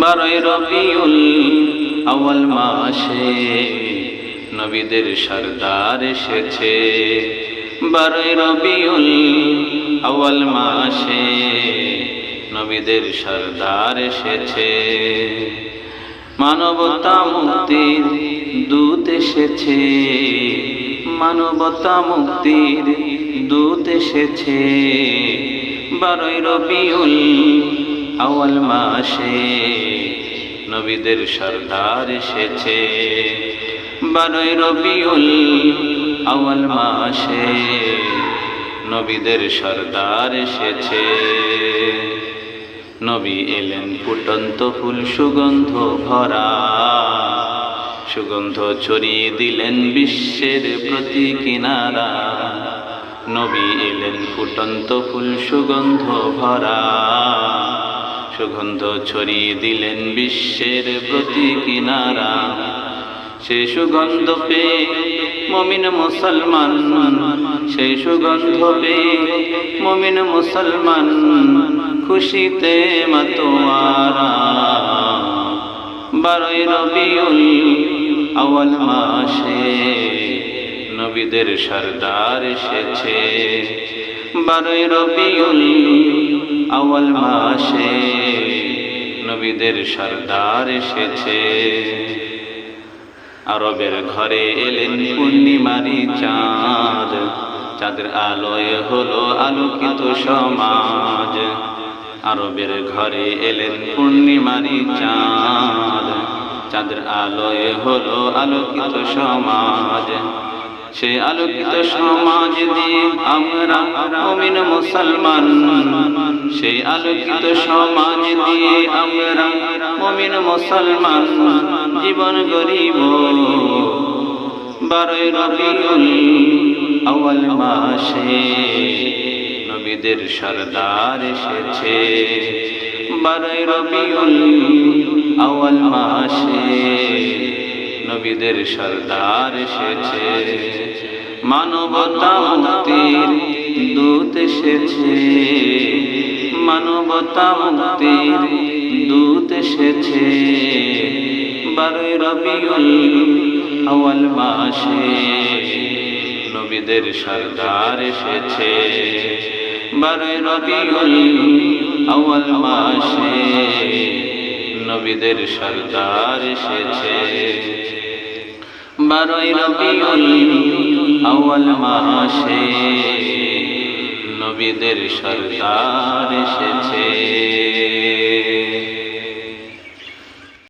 বারোই রবিউল আউয়াল মাসে নবীদের সর্দার এসেছে। বারোই রবিউল আওয়াল মাসে নবীদের সর্দার এসেছে। মানবতা মুক্তির দূত এসেছে। মানবতা মুক্তির দূত এসেছে। বারোই রবিউল আওয়াল মাসে নবীদের সর্দার এসেছে। বারোই রবিউল আওয়াল মাসে নবীদের সর্দার এসেছে। নবী এলেন ফুটন্ত ফুল সুগন্ধ ভরা, সুগন্ধ ছড়িয়ে দিলেন বিশ্বের প্রতি কিনারা। নবী এলেন ফুটন্ত ফুল সুগন্ধ ভরা সুগন্ধ ছড়িয়ে দিলেন বিশ্বের প্রতি কিনারা সে সুগন্ধ পে মমিন মুসলমান, সে সুগন্ধ পে মমিন মুসলমান খুশিতে মাতোয়ারা। বারোই রবিউল আওয়াল মাসে নবীদের সর্দার এসেছে। বারোই রবিউল আওয়াল মাসে নবীদের সর্দার এসেছে। আরবের ঘরে এলেন পূর্ণিমারি চাঁদ। চাঁদের আলোয় হলো আলোকিত সমাজ। আরবের ঘরে এলেন পূর্ণিমারি চাঁদ। চাঁদের আলোয় হলো আলোকিত সমাজ। সে আলোকিত সমাজ দিয়ে আমরা মমিন মুসলমান। সেই আলোকিত সমাজ দিয়ে আমরা মমিন মুসলমান। জীবন গরিব। বারোই রবিউল আউয়াল মাসে নবীদের সর্দার এসেছে। বারোই রবিউল আউয়াল মাসে নবীদের সর্দার এসেছে। মানবতা মুক্তির দূত এসেছে। মানবতা মুক্তির দূত এসেছে। বারোই রবিউল আউয়াল মাসে নবীদের সর্দার এসেছে। বারোই রবিউল আউয়াল মাসে নবীদের সর্দার এসেছে। বারোই রবিউল আউয়াল মাসে। নবীদের সরদার এসেছে।